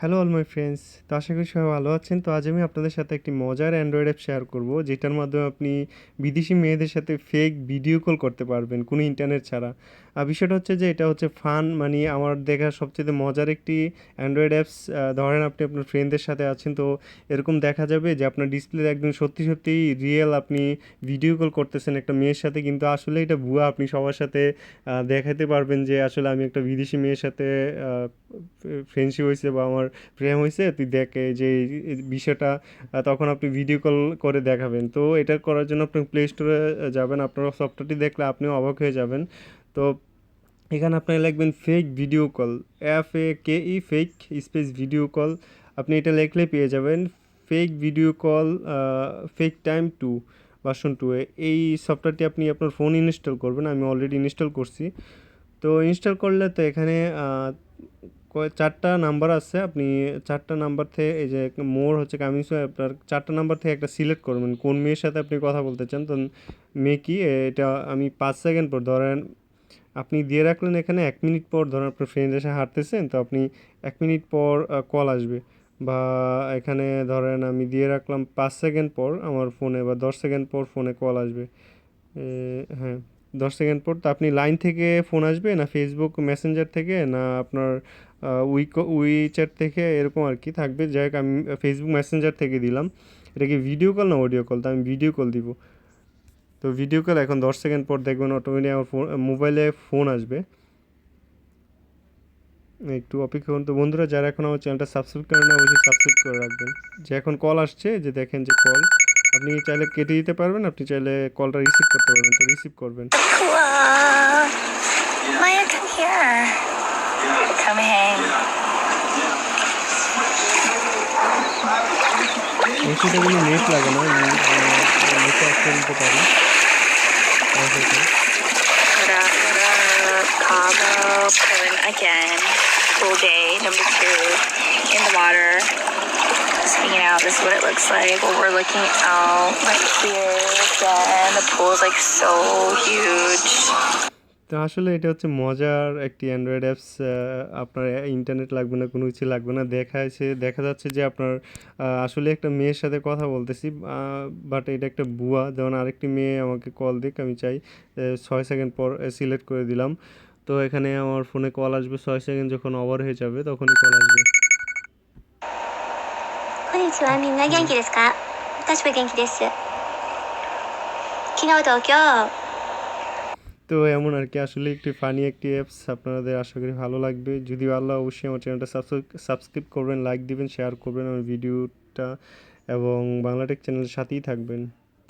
Hello all my friends তো আশা করি সবাই ভালো আছেন। তো আজ আমি আপনাদের সাথে একটি মজার অ্যান্ড্রয়েড অ্যাপ শেয়ার করব, যেটার মাধ্যমে আপনি বিদেশি মেয়েদের সাথে ফেক ভিডিও কল করতে পারবেন, কোনো ইন্টারনেট ছাড়া। বিষয়টা হচ্ছে যে এটা হচ্ছে ফান মানে আমার দেখা সবচেয়ে মজার একটি অ্যান্ড্রয়েড অ্যাপস ধরেন আপনি আপনার ফ্রেন্ডদের সাথে আছেন, তো এরকম দেখা যাবে যে আপনার ডিসপ্লে একদম সত্যি সত্যি রিয়েল আপনি ভিডিও কল করতেছেন একটা মেয়ের সাথে, কিন্তু আসলে এটা ভুয়া। আপনি সবার সাথে দেখাতে পারবেন যে আসলে আমি একটা বিদেশি মেয়ের সাথে ফ্রেন্ডশিপ হয়েছে বা আমার প্রেম হয়েছে তুই দেখে যে বিষয়টা তখন আপনি ভিডিও কল করে দেখাবেন। তো এটা করার জন্য আপনি প্লে স্টোরে যাবেন, আপনার সফটওয়্যারটি দেখলে আপনিও অবাক হয়ে যাবেন। তো এখানে আপনারা লিখবেন fake video call F A K E fake space video call আপনি এটা লিখলে পেয়ে যাবেন fake video call fake time two version two A. এই সফটওয়্যারটি আপনি আপনার ফোন ইনস্টল করবেন, আমি অলরেডি ইনস্টল করছি। তো ইনস্টল করলে তো এখানে চারটা নাম্বার আছে। আপনি চারটা নাম্বার থেকে এই যে মোর হচ্ছে কামিংস আপনার চারটা নাম্বার থেকে একটা সিলেক্ট করবেন। কোন মেয়ের সাথে আপনি কথা বলতে চান, তো মেয়ে কি? এটা আমি পাঁচ সেকেন্ড পর ধরেন আপনি দিয়ে রাখলেন এখানে এক মিনিট পর, ধরেন আপনার ফ্রেন্ড এসে হাঁটতেছেন, তো আপনি এক মিনিট পর কল আসবে। বা এখানে ধরেন আমি দিয়ে রাখলাম পাঁচ সেকেন্ড পর, আমার ফোনে বা দশ সেকেন্ড পর ফোনে কল আসবে। হ্যাঁ দশ সেকেন্ড পর, তো আপনি লাইন থেকে ফোন আসবে না ফেসবুক মেসেঞ্জার থেকে, না আপনার উইক উইচ্যাট থেকে, এরকম আর কি থাকবে। যাই হোক, আমি ফেসবুক মেসেঞ্জার থেকে দিলাম। এটা কি ভিডিও কল না অডিও কল তো আমি ভিডিও কল দিব। তো ভিডিও কল এখন দশ সেকেন্ড পর দেখবেন অটোমেটিক আমার ফোন মোবাইলে ফোন আসবে। একটু অপেক্ষা করুন। তো বন্ধুরা যারা এখন আমার চ্যানেলটা সাবস্ক্রাইব করেন না অবশ্যই সাবস্ক্রাইব করে রাখবেন। যে এখন কল আসছে যে দেখেন যে কল আপনি চাইলে কেটে দিতে পারবেন আপনি চাইলে কলটা রিসিভ করতে পারবেন। তো রিসিভ করবেন. এসিটা কোনো নেট লাগে না আমি নেটে আসতে দিতে পারি আচ্ছা, What up, what up? Cabo. Chilling again. Cool day, number two. In the water. Just hanging out. This is what it looks like when we're looking out. Like here again. The pool is like so huge. তো আসলে এটা হচ্ছে মজার একটি Android apps আপনার internet লাগবে না কোনো কিছু লাগবে না দেখাচ্ছে দেখা যাচ্ছে যে আপনার আহ, আসলে একটা মেয়ের সাথে কথা বলতেছি বাট এটা একটা বুয়া যেমন আরেকটি মেয়ে আমাকে কল দিক আমি চাই আহ, ছয় সেকেন্ড পর সিলেক্ট করে দিলাম তো এখানে আমার ফোনে কল আসবে ছয় সেকেন্ড যখন ওভার হয়ে যাবে তখনই কল আসবে こんにちは、みんな元気ですか私は元気です。昨日東京、 তো এমন আর কি আসলে একটি ফানি একটি অ্যাপস আপনাদের আশা করি ভালো লাগবে। যদি আল্লাহ অবশ্যই আমার চ্যানেলটা সাবস্ক্রাইব করবেন লাইক দিবেন শেয়ার করবেন আমার ভিডিওটা এবং বাংলাটেক চ্যানেলের সাথেই থাকবেন।